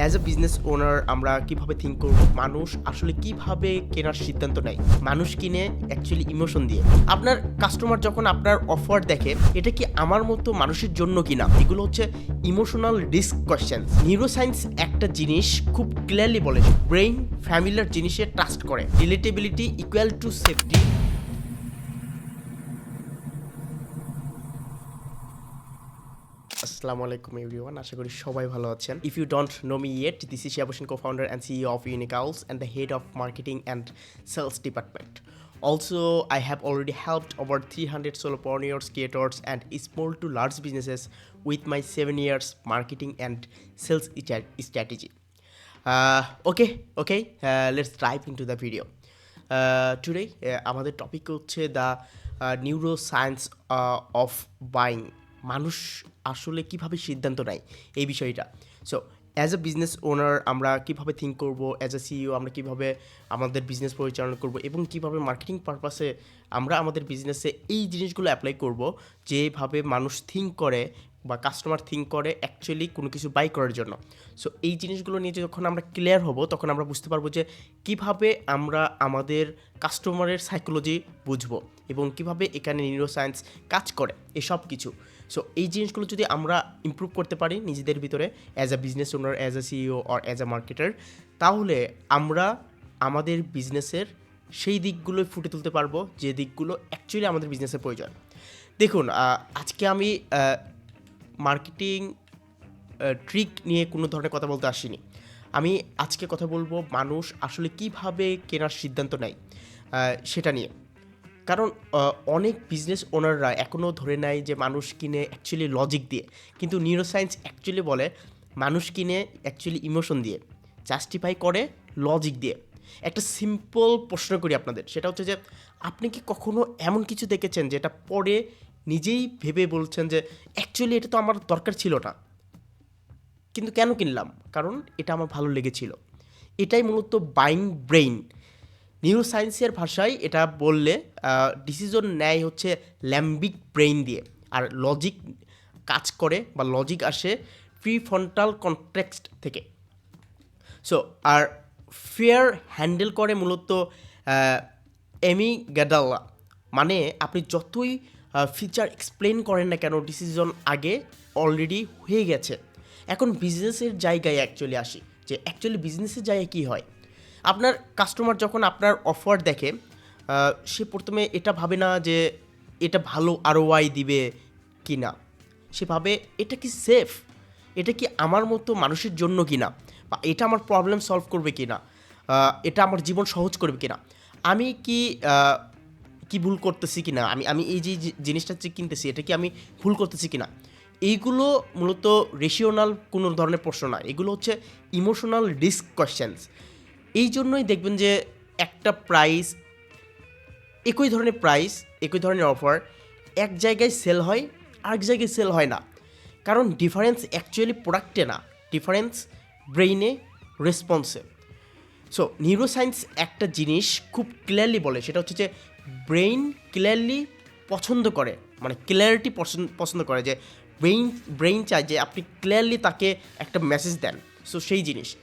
As a business owner আমরা কীভাবে think করব? মানুষ আসলে কীভাবে কেনার সিদ্ধান্ত নেয়? মানুষ কিনে অ্যাকচুয়ালি ইমোশন দিয়ে। আপনার কাস্টমার যখন আপনার অফার দেখে, এটা কি আমার মতো মানুষের জন্য কিনা? এগুলো হচ্ছে ইমোশনাল রিস্ক কোয়েশ্চেন নিউরোসায়েন্স একটা জিনিস খুব ক্লিয়ারলি বলে ব্রেইন ফ্যামিলিয়ার জিনিসে ট্রাস্ট করে। রিলেটেবিলিটি ইকুয়াল টু সেফটি আসসালামু আলাইকুম এভরিওয়ান আশা করি সবাই ভালো আছেন। If you dot know me yet this is Shia Hossain co founder and CEO of Unicauls and the head of marketing and sales department also I have already help over three hundred solopreneurs creators and small to large businesses with my seven years marketing and sales strategy okay okay let's dive into the video today আমাদের topic হচ্ছে the neuroscience of buying মানুষ আসলে কীভাবে সিদ্ধান্ত নেয় এই বিষয়টা? So as a business owner আমরা কীভাবে থিঙ্ক করব? অ্যাজ এ সিইও আমরা কীভাবে আমাদের বিজনেস পরিচালনা করব? এবং কীভাবে মার্কেটিং পারপাসে আমরা আমাদের বিজনেসে এই জিনিসগুলো অ্যাপ্লাই করব? যেভাবে মানুষ থিঙ্ক করে বা কাস্টমার থিঙ্ক করে অ্যাকচুয়ালি কোনো কিছু বাই করার জন্য। সো এই জিনিসগুলো নিয়ে যখন আমরা ক্লিয়ার হব, তখন আমরা বুঝতে পারব যে কীভাবে আমরা আমাদের কাস্টমারের সাইকোলজি বুঝব এবং কীভাবে এখানে নিউরো সায়েন্স কাজ করে, এসব কিছু। সো এই জিনিসগুলো যদি আমরা ইমপ্রুভ করতে পারি নিজেদের ভিতরে as a business owner as a CEO or as a marketer তাহলে আমরা আমাদের বিজনেসের সেই দিকগুলো ফুটে তুলতে পারব, যে দিকগুলো অ্যাকচুয়ালি আমাদের বিজনেসের প্রয়োজন। দেখুন আজকে আমি মার্কেটিং ট্রিক নিয়ে কোনো ধরনের কথা বলতে আসিনি। আমি আজকে কথা বলব মানুষ আসলে কীভাবে কেনার সিদ্ধান্ত নেয় সেটা নিয়ে। কারণ অনেক বিজনেস ওনাররা এখনও ধরে নেয় যে মানুষ কিনে অ্যাকচুয়ালি লজিক দিয়ে। কিন্তু নিউরোসায়েন্স অ্যাকচুয়ালি বলে মানুষ কিনে অ্যাকচুয়ালি ইমোশন দিয়ে জাস্টিফাই করে লজিক দিয়ে। একটা সিম্পল প্রশ্ন করি আপনাদের, সেটা হচ্ছে যে আপনি কি কখনো এমন কিছু দেখেছেন যেটা পরে নিজেই ভেবে বলছেন যে অ্যাকচুয়ালি এটা তো আমার দরকার ছিল না? কিন্তু কেন কিনলাম? কারণ এটা আমার ভালো লেগেছিল। এটাই মূলত বাইং ব্রেইন নিউরো সায়েন্সের ভাষায় এটা বললে ডিসিশন নেয় হচ্ছে ল্যাম্বিক ব্রেইন দিয়ে। আর লজিক কাজ করে বা লজিক আসে প্রিফ্রন্টাল কনটেক্সট থেকে। সো আর ফেয়ার হ্যান্ডেল করে মূলত এমি গ্যাডাল্লা মানে আপনি যতই ফিচার এক্সপ্লেন করেন না কেন ডিসিশন আগে অলরেডি হয়ে গেছে। এখন বিজনেসের জায়গায় অ্যাকচুয়ালি আসি যে অ্যাকচুয়ালি বিজনেসের জায়গায় কী হয়? আপনার কাস্টমার যখন আপনার অফার দেখে সে প্রথমে এটা ভাবে না যে এটা ভালো আরওয়াই দিবে কি না সে ভাবে, এটা কি সেফ এটা কি আমার মতো মানুষের জন্য কি না বা এটা আমার প্রবলেম সলভ করবে কি না এটা আমার জীবন সহজ করবে কি না আমি কি কি ভুল করতেছি কি না আমি আমি এই যে জিনিসটা কিনতেছি, এটা কি আমি ভুল করতেছি কি না এইগুলো মূলত রেশিওনাল কোনো ধরনের প্রশ্ন না। এগুলো হচ্ছে ইমোশনাল রিস্ক কোয়েশ্চেন্স এই জন্যই দেখবেন যে একটা প্রাইস একই ধরনের প্রাইস একই ধরনের অফার এক জায়গায় সেল হয়, আরেক জায়গায় সেল হয় না। কারণ ডিফারেন্স অ্যাকচুয়ালি প্রোডাক্টে না ডিফারেন্স ব্রেইনে রেসপন্সে সো নিউরোসায়েন্স একটা জিনিস খুব ক্লিয়ারলি বলে, সেটা হচ্ছে যে ব্রেইন ক্লিয়ারলি পছন্দ করে মানে ক্লিয়ারিটি পছন্দ করে যে ব্রেইন ব্রেইন চায় যে আপনি ক্লিয়ারলি তাকে একটা মেসেজ দেন। সো সেই জিনিস।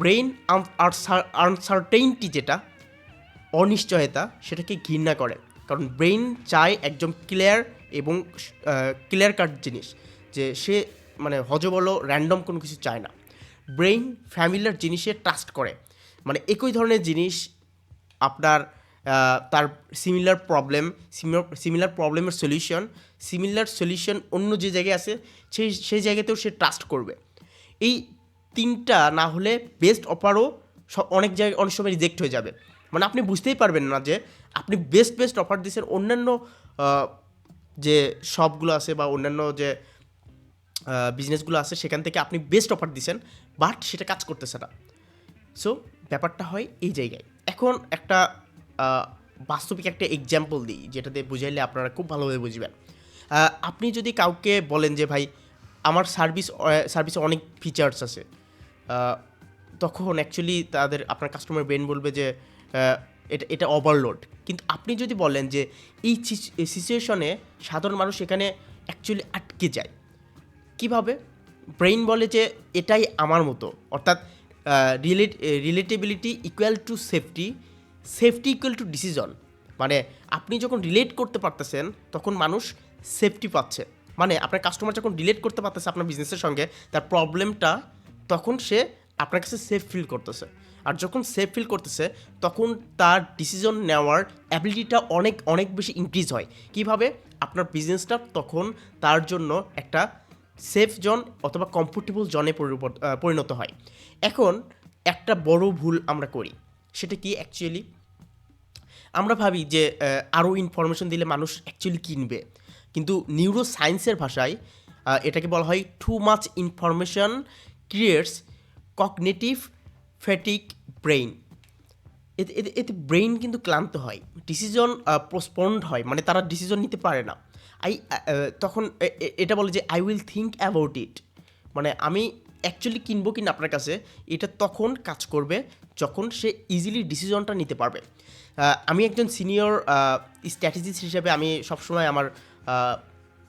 ব্রেইন আনসার্টেইনটি যেটা, অনিশ্চয়তা, সেটাকে ঘৃণা করে। কারণ ব্রেইন চায় একজন ক্লিয়ার এবং ক্লিয়ার কাট জিনিস, যে সে মানে হজবল, র্যান্ডম কোনো কিছু চায় না। ব্রেইন ফ্যামিলিয়ার জিনিসে ট্রাস্ট করে। মানে একই ধরনের জিনিস আপনার তার সিমিলার প্রবলেম সিমিলার প্রবলেমের সলিউশন, সিমিলার সলিউশন অন্য যে জায়গায় আছে, সেই সেই জায়গাতেও সে ট্রাস্ট করবে। এই তিনটা না হলে বেস্ট অফারও সব অনেক জায়গায় অনেক সময় রিজেক্ট হয়ে যাবে। মানে আপনি বুঝতেই পারবেন না যে আপনি বেস্ট বেস্ট অফার দিচ্ছেন অন্যান্য যে শপগুলো আছে বা অন্যান্য যে বিজনেসগুলো আছে, সেখান থেকে আপনি বেস্ট অফার দিচ্ছেন বাট সেটা কাজ করতেছে না। সো ব্যাপারটা হয় এই জায়গায়। এখন একটা বাস্তবিক একটা এক্সাম্পল দিই যেটাতে বুঝাইলে আপনারা খুব ভালোভাবে বুঝবেন। আপনি যদি কাউকে বলেন যে, ভাই, আমার সার্ভিস সার্ভিসে অনেক ফিচার্স আছে। তখন অ্যাকচুয়ালি তাদের, আপনার কাস্টমার ব্রেন বলবে যে এটা এটা ওভারলোড কিন্তু আপনি যদি বলেন যে, এই সিচুয়েশনে সাধারণ মানুষ এখানে অ্যাকচুয়ালি আটকে যায়, কীভাবে? ব্রেইন বলে যে, এটাই আমার মতো। অর্থাৎ relate relatability equal to safety safety equal to decision মানে আপনি যখন রিলেট করতে পারতেছেন, তখন মানুষ সেফটি পাচ্ছে। মানে আপনার কাস্টমার যখন রিলেট করতে পারতেছে আপনার বিজনেসের সঙ্গে, তার প্রবলেমটা তখন সে আপনার কাছে সেফ ফিল করতেছে। আর যখন সেফ ফিল করতেছে, তখন তার ডিসিশন নেওয়ার অ্যাবিলিটিটা অনেক অনেক বেশি ইনক্রিজ হয়। কীভাবে? আপনার বিজনেসটা তখন তার জন্য একটা সেফ জোন অথবা কমফোর্টেবল জনে পরিণত হয়। এখন একটা বড় ভুল আমরা করি। সেটা কি অ্যাকচুয়ালি আমরা ভাবি যে আরও ইনফরমেশন দিলে মানুষ অ্যাকচুয়ালি কিনবে। কিন্তু নিউরো সায়েন্সের ভাষায় এটাকে বলা হয় too much information creates cognitive fatigue brain এতে এতে এতে ব্রেইন কিন্তু ক্লান্ত হয়। ডিসিশন পোস্টপন্ড হয়। মানে তারা ডিসিশন নিতে পারে না। আই তখন এটা বলে যে I will think about it মানে আমি অ্যাকচুয়ালি কিনবো কিনা আপনার কাছে, এটা তখন কাজ করবে যখন সে ইজিলি ডিসিশনটা নিতে পারবে। আমি একজন সিনিয়র স্ট্র্যাটেজিস্ট হিসেবে আমি সবসময় আমার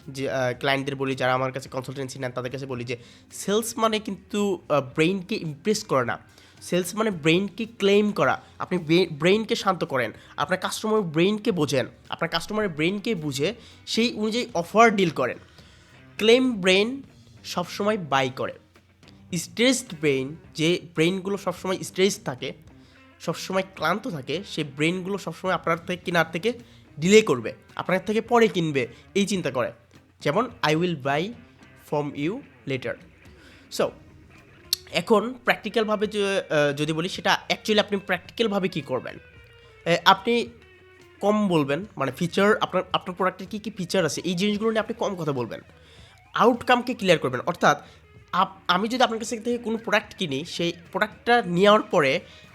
যে ক্লায়েন্টদের বলি, যারা আমার কাছে কনসালটেন্সি নেন, তাদের কাছে বলি যে সেলস মানে কিন্তু ব্রেইনকে ইমপ্রেস করে না। সেলস মানে ব্রেইনকে ক্লেম করা। আপনি ব্রেইনকে শান্ত করেন। আপনার কাস্টমার ব্রেইনকে বোঝেন। আপনার কাস্টমারের ব্রেইনকে বুঝে, সেই অনুযায়ী অফার ডিল করেন। ক্লেম ব্রেইন সবসময় বাই করে। স্ট্রেসড ব্রেইন যে ব্রেইনগুলো সবসময় স্ট্রেস থাকে, সবসময় ক্লান্ত থাকে, সেই ব্রেইনগুলো সবসময় আপনার থেকে, কেনার থেকে ডিলে করবে। আপনার থেকে পরে কিনবে। এই চিন্তা করে। যেমন I will buy from you later so এখন প্র্যাকটিক্যালভাবে যদি বলি, সেটা অ্যাকচুয়ালি আপনি প্র্যাকটিক্যালভাবে কী করবেন? আপনি কম বলবেন মানে ফিচার আপনার আপনার প্রোডাক্টের কী কী ফিচার আছে, এই জিনিসগুলো নিয়ে আপনি কম কথা বলবেন। আউটকামকে ক্লিয়ার করবেন। অর্থাৎ আমি যদি আপনার কাছ থেকে কোনো প্রোডাক্ট কিনি, সেই প্রোডাক্টটা নেওয়ার পরে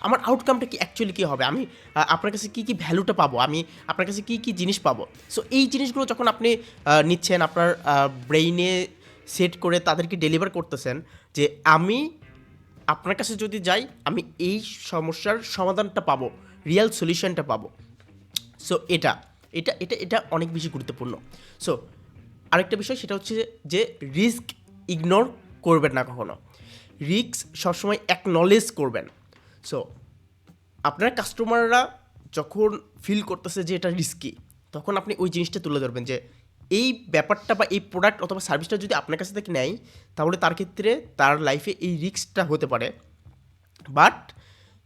আমার আউটকামটা কি অ্যাকচুয়ালি কী হবে? আমি আপনার কাছে কী কী ভ্যালুটা পাবো? আমি আপনার কাছে কী কী জিনিস পাবো? সো এই জিনিসগুলো যখন আপনি নিচ্ছেন, আপনার ব্রেইনে সেট করে তাদেরকে ডেলিভার করতেছেন যে আমি আপনার কাছে যদি যাই, আমি এই সমস্যার সমাধানটা পাবো রিয়েল সলিউশনটা পাবো। সো এটা এটা এটা এটা অনেক বেশি গুরুত্বপূর্ণ। সো আরেকটা বিষয় সেটা হচ্ছে যে রিস্ক ইগনোর করবেন না কখনো। রিস্ক সবসময় অ্যাকনলেজ করবেন। সো আপনার কাস্টমাররা যখন ফিল করতেছে যে এটা রিস্কি তখন আপনি ওই জিনিসটা তুলে ধরবেন যে, এই ব্যাপারটা বা এই প্রোডাক্ট অথবা সার্ভিসটা যদি আপনার কাছে থেকে নেয়, তাহলে তার ক্ষেত্রে তার লাইফে এই রিস্কটা হতে পারে। বাট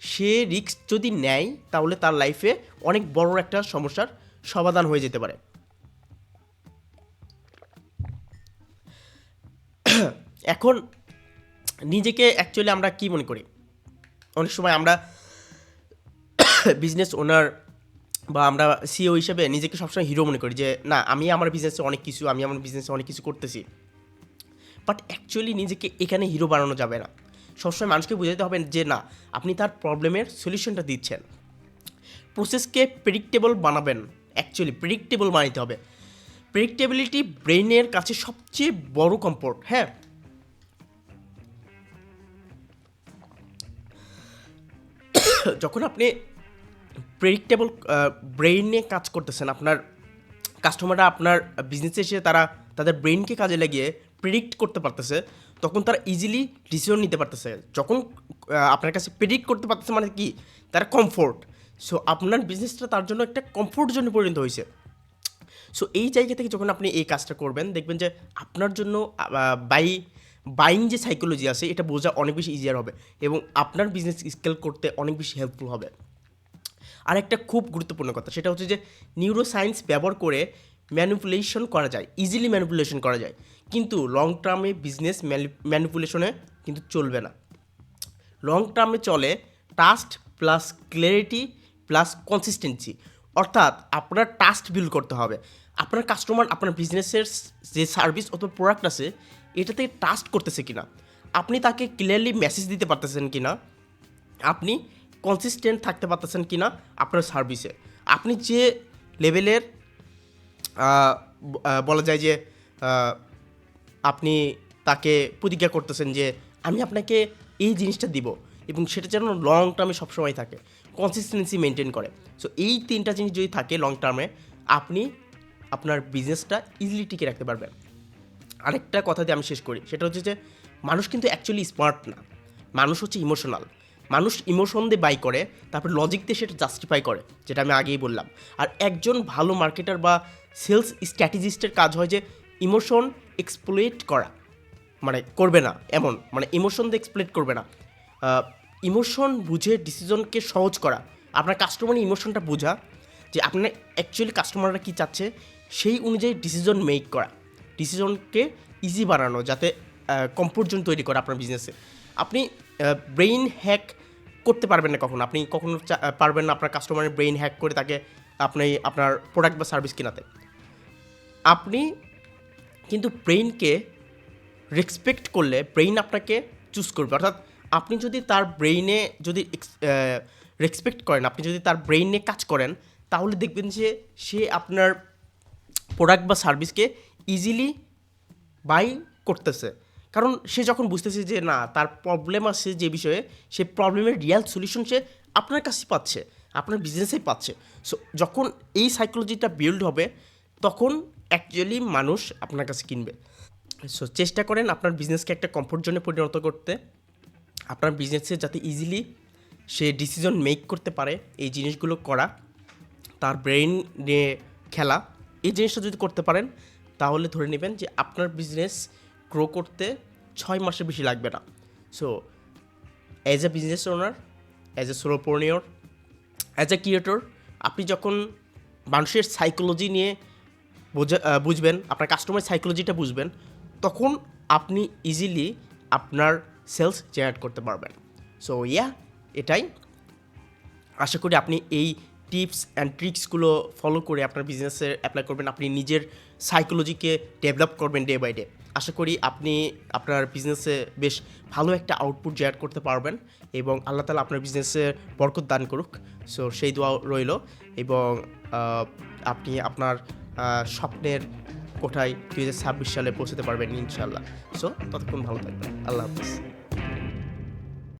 সে রিস্ক যদি নেয়, তাহলে তার লাইফে অনেক বড় একটা সমস্যার সমাধান হয়ে যেতে পারে। এখন নিজেকে অ্যাকচুয়ালি আমরা কি মনে করি? অনেক সময় আমরা বিজনেস ওনার বা আমরা সিও হিসেবে নিজেকে সবসময় হিরো মনে করি যে, না, আমি আমার বিজনেসে অনেক কিছু, আমি আমার বিজনেসে অনেক কিছু করতেছি। বাট অ্যাকচুয়ালি নিজেকে এখানে হিরো বানানো যাবে না। সবসময় মানুষকে বোঝাতে হবে যে, না, আপনি তার প্রবলেমের সলিউশনটা দিচ্ছেন। প্রসেসকে প্রেডিক্টেবল বানাবেন অ্যাকচুয়ালি প্রেডিক্টেবল বানাইতে হবে। প্রেডিক্টেবিলিটি ব্রেনের কাছে সবচেয়ে বড় কম্পোর্ট হ্যাঁ? যখন আপনি প্রেডিক্টেবল ব্রেইনে কাজ করতেছেন, আপনার কাস্টমাররা আপনার বিজনেসে এসে তারা তাদের ব্রেইনকে কাজে লাগিয়ে প্রেডিক্ট করতে পারতেছে, তখন তারা ইজিলি ডিসিশন নিতে পারতেছে। যখন আপনার কাছে প্রেডিক্ট করতে পারতেছে মানে কি? তারা কমফোর্ট সো আপনার বিজনেসটা তার জন্য একটা কমফোর্ট জন্য পরিণত হয়েছে। সো এই জায়গা থেকে যখন আপনি এই কাজটা করবেন, দেখবেন যে আপনার জন্য বাই বাইং যে সাইকোলজি আছে, এটা বোঝা অনেক বেশি ইজিয়ার হবে এবং আপনার বিজনেস স্কেল করতে অনেক বেশি হেল্পফুল হবে। আর একটা খুব গুরুত্বপূর্ণ কথা, সেটা হচ্ছে যে নিউরো সায়েন্স ব্যবহার করে ম্যানিপুলেশন করা যায় ইজিলি ম্যানিপুলেশন করা যায়। কিন্তু লং টার্মে বিজনেস ম্যানিপুলেশনে কিন্তু চলবে না। লং টার্মে চলে trust plus clarity plus consistency অর্থাৎ আপনার টাস্ট বিল্ড করতে হবে। আপনার কাস্টমার আপনার বিজনেসের যে সার্ভিস অথবা প্রোডাক্ট আছে এটাতে ট্রাস্ট করতেছে কিনা? আপনি তাকে ক্লিয়ারলি মেসেজ দিতে পারতেছেন কিনা? আপনি কনসিস্টেন্ট থাকতে পারতেছেন কিনা আপনার সার্ভিসে আপনি যে লেভেলের বলা যায় যে আপনি তাকে প্রতিজ্ঞা করতেছেন যে, আমি আপনাকে এই জিনিসটা দিব। এবং সেটা যেন লং টার্মে সবসময় থাকে কনসিস্টেন্সি মেনটেন করে। সো এই তিনটা জিনিস যদি থাকে লং টার্মে আপনি আপনার বিজনেসটা ইজিলি টিকে রাখতে পারবেন। আরেকটা কথা দিয়ে আমি শেষ করি, সেটা হচ্ছে যে মানুষ কিন্তু অ্যাকচুয়ালি স্মার্ট না। মানুষ হচ্ছে ইমোশনাল মানুষ ইমোশন দিয়ে বাই করে, তারপর লজিক দিয়ে সেটা জাস্টিফাই করে, যেটা আমি আগেই বললাম। আর একজন ভালো মার্কেটার বা সেলস স্ট্র্যাটেজিস্টের কাজ হয় যে ইমোশন এক্সপ্লোয়েট করা। মানে করবে না, এমন। মানে ইমোশন দিয়ে এক্সপ্লেট করবে না। ইমোশন বুঝে ডিসিশনকে সহজ করা। আপনার কাস্টমারের ইমোশনটা বোঝা যে আপনার অ্যাকচুয়ালি কাস্টমাররা কী চাচ্ছে, সেই অনুযায়ী ডিসিশন মেক করা। ডিসিশনকে ইজি বানানো যাতে কমফোর্ট জোন তৈরি করে আপনার বিজনেসে আপনি ব্রেইন হ্যাক করতে পারবেন না কখনো। আপনি কখনো পারবেন না আপনার কাস্টমারের ব্রেইন হ্যাক করে তাকে আপনি আপনার প্রোডাক্ট বা সার্ভিস কেনাতে। আপনি কিন্তু ব্রেইনকে রেসপেক্ট করলে ব্রেইন আপনাকে চুজ করবে। অর্থাৎ আপনি যদি তার ব্রেইনে যদি রেসপেক্ট করেন, আপনি যদি তার ব্রেইনে কাজ করেন, তাহলে দেখবেন যে সে আপনার প্রোডাক্ট বা সার্ভিসকে ইজিলি বাই করতেছে। কারণ সে যখন বুঝতেছে যে না, তার প্রবলেম আছে যে বিষয়ে, সে প্রবলেমের রিয়াল সলিউশন সে আপনার কাছে পাচ্ছে, আপনার বিজনেসেই পাচ্ছে। সো যখন এই সাইকোলজিটা বিল্ড হবে, তখন অ্যাকচুয়ালি মানুষ আপনার কাছে কিনবে। সো চেষ্টা করেন আপনার বিজনেসকে একটা কমফোর্ট জোনে পরিণত করতে। আপনার বিজনেসে যাতে ইজিলি সে ডিসিশন মেক করতে পারে, এই জিনিসগুলো করা, তার ব্রেইন নিয়ে খেলা। এই জিনিসটা যদি করতে পারেন তাহলে ধরে নেবেন যে আপনার বিজনেস গ্রো করতে ছয় মাসের বেশি লাগবে না। So as a business owner as a solopreneur as a creator আপনি যখন মানুষের সাইকোলজি নিয়ে বোঝা বুঝবেন, আপনার কাস্টমার সাইকোলজিটা বুঝবেন, তখন আপনি ইজিলি আপনার সেলস জেনারেট করতে পারবেন। সো ইয়া এটাই। আশা করি আপনি এই টিপস অ্যান্ড ট্রিক্সগুলো ফলো করে আপনার বিজনেসে অ্যাপ্লাই করবেন, আপনি নিজের সাইকোলজিকে ডেভেলপ করবেন ডে বাই ডে আশা করি আপনি আপনার বিজনেসে বেশ ভালো একটা আউটপুট জেনারেট করতে পারবেন এবং আল্লাহ তালা আপনার বিজনেসে বরকত দান করুক। সো সেই দোয়া রইল এবং আপনি আপনার স্বপ্নের কোঠায় দুই হাজার ছাব্বিশ সালে পৌঁছতে পারবেন ইনশাল্লাহ সো ততক্ষণ ভালো থাকবেন। আল্লাহ হাফিজ।